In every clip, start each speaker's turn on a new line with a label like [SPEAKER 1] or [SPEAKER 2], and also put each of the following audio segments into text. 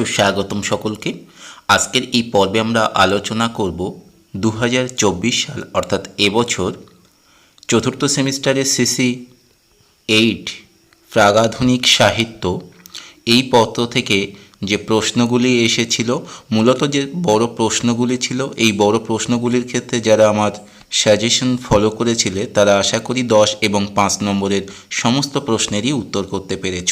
[SPEAKER 1] সুস্বাগতম সকলকে। আজকের এই পর্বে আমরা আলোচনা করব দু হাজার চব্বিশ সাল, অর্থাৎ এবছর চতুর্থ সেমিস্টারের সিসি এইট প্রাগাধুনিক সাহিত্য। এই পত্র থেকে যে প্রশ্নগুলি এসেছিল, মূলত যে বড় প্রশ্নগুলি ছিল, এই বড় প্রশ্নগুলির ক্ষেত্রে যারা আমার সাজেশন ফলো করেছিলে, তারা আশা করি দশ এবং পাঁচ নম্বরের সমস্ত প্রশ্নেরই উত্তর করতে পেরেছ।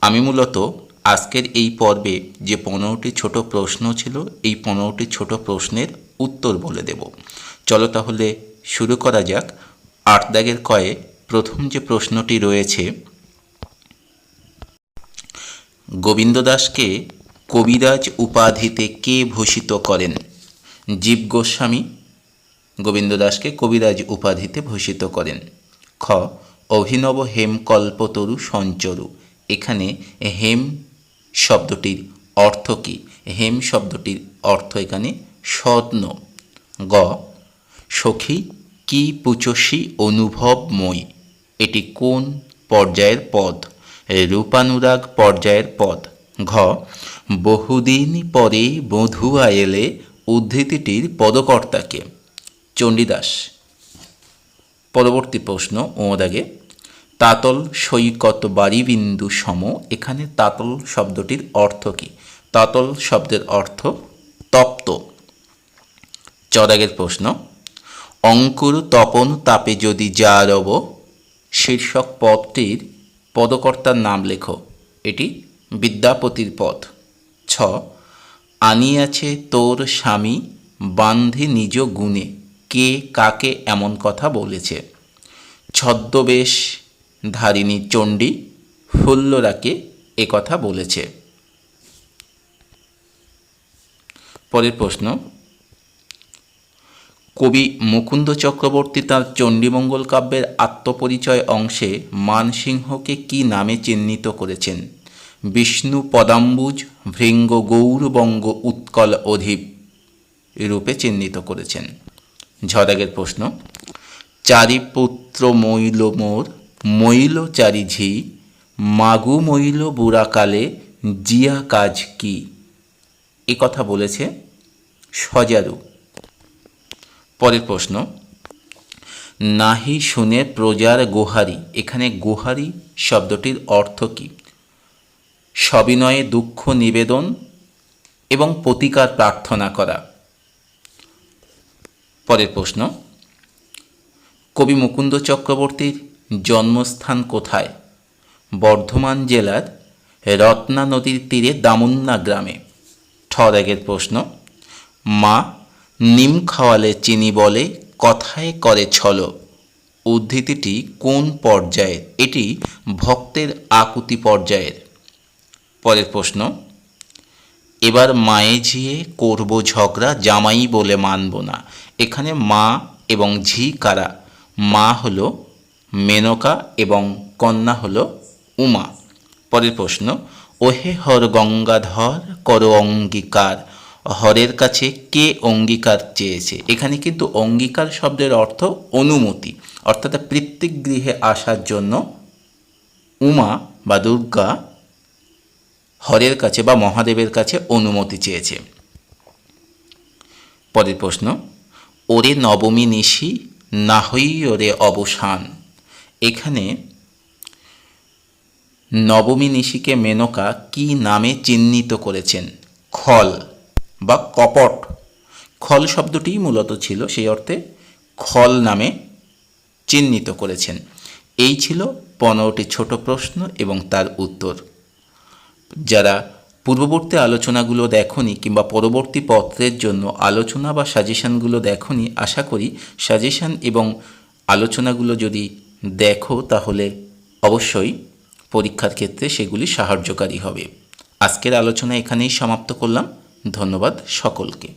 [SPEAKER 1] আমি মূলত আজকের এই পর্বে যে পনেরোটি ছোট প্রশ্ন ছিল, এই পনেরোটি ছোট প্রশ্নের উত্তর বলে দেব। চলো তাহলে শুরু করা যাক। আট দাগের কয়ে প্রথম যে প্রশ্নটি রয়েছে গোবিন্দ দাসকে কবিরাজ উপাধিতে কে ভূষিত করেন? জীব গোস্বামী গোবিন্দ দাসকে কবিরাজ উপাধিতে ভূষিত করেন। খ, অভিনব হেমকল্পতরু সঞ্চরু। এখানে হেম শব্দটির অর্থ কী? হেম শব্দটির অর্থ এখানে স্বপ্ন গ, সখী কি পুচসী অনুভবময়? এটি কোন পর্যায়ের পদ? রূপানুরাগ পর্যায়ের পদ। ঘ, বহুদিন পরে বধুয়া এলে উদ্ধৃতিটির পদকর্তাকে। চণ্ডীদাস। পরবর্তী প্রশ্ন ওদাগে তাতল সৈকত বাড়িবিন্দু সম, এখানে তাতল শব্দটির অর্থ কী? তাতল শব্দের অর্থ তপ্ত। চদাগের প্রশ্ন, অঙ্কুর তপন তাপে যদি যা রব শীর্ষক পদটির পদকর্তার নাম লেখো। এটি বিদ্যাপতির পদ। ছ, আনিয়াছে তোর স্বামী বান্ধে নিজ গুণে, কে কাকে এমন কথা বলেছে? ছদ্মবেশ ধারিণী চণ্ডী হুল্লোরাকে কথা বলেছে। পরের প্রশ্ন, কবি মুকুন্দ চক্রবর্তী তাঁর চণ্ডীমঙ্গল কাব্যের আত্মপরিচয় অংশে মানসিংহকে কি নামে চিহ্নিত করেছেন? বিষ্ণু পদাম্বুজ, ভৃঙ্গ গৌরবঙ্গ উৎকল অধিপ রূপে চিহ্নিত করেছেন। ঝদাগের প্রশ্ন চারি পুত্র মইল মোর মইল চারি ঝি, মাগু মইল বুড়াকালে জিয়া কাজ কি? এ কথা বলেছে সজারু। পরের প্রশ্ন, নাহি শুনে প্রজার গোহারি, এখানে গোহারি শব্দটির অর্থ কী? সবিনয়ে দুঃখ নিবেদন এবং প্রতিকার প্রার্থনা করা। পরের প্রশ্ন, কবি মুকুন্দ চক্রবর্তীর জন্মস্থান কোথায়? বর্ধমান জেলার রত্না নদীর তীরে দামুন্না গ্রামে। ঠরাগের প্রশ্ন, মা নিম খাওয়ালে চিনি বলে কথায় করে ছল। উদ্ধৃতিটি কোন পর্যায়ের? এটি ভক্তের আকুতি পর্যায়ের। পরের প্রশ্ন, এবার মায়ে ঝিয়ে করব ঝগড়া, জামাই বলে মানব না। এখানে মা এবং ঝি কারা? মা হলো মেনকা এবং কন্যা হল উমা। পরের প্রশ্ন, ওহে হর গঙ্গাধর, কর অঙ্গীকার। হরের কাছে কে অঙ্গীকার চেয়েছে? এখানে কিন্তু অঙ্গীকার শব্দের অর্থ অনুমতি, অর্থাৎ পৃত্তিক গৃহে আসার জন্য উমা বা দুর্গা হরের কাছে বা মহাদেবের কাছে অনুমতি চেয়েছে। পরের প্রশ্ন, ওরে নবমী নিশি না হই ওরে অবসান। এখানে নবমী নিশিকে মেনকা কি নামে চিহ্নিত করেছেন? খল বা কপট। খল শব্দটিই মূলত ছিল সেই অর্থে খল নামে চিহ্নিত করেছেন। এই ছিল পনেরোটি ছোট প্রশ্ন এবং তার উত্তর। যারা পূর্ববর্তী আলোচনাগুলো দেখনি কিংবা পরবর্তী পত্রের জন্য আলোচনা বা সাজেশানগুলো দেখনি, আশা করি সাজেশান এবং আলোচনাগুলো যদি দেখো তাহলে অবশ্যই পরীক্ষার ক্ষেত্রে সেগুলি সাহায্যকারী হবে। আজকের আলোচনা এখানেই সমাপ্ত করলাম। ধন্যবাদ সকলকে।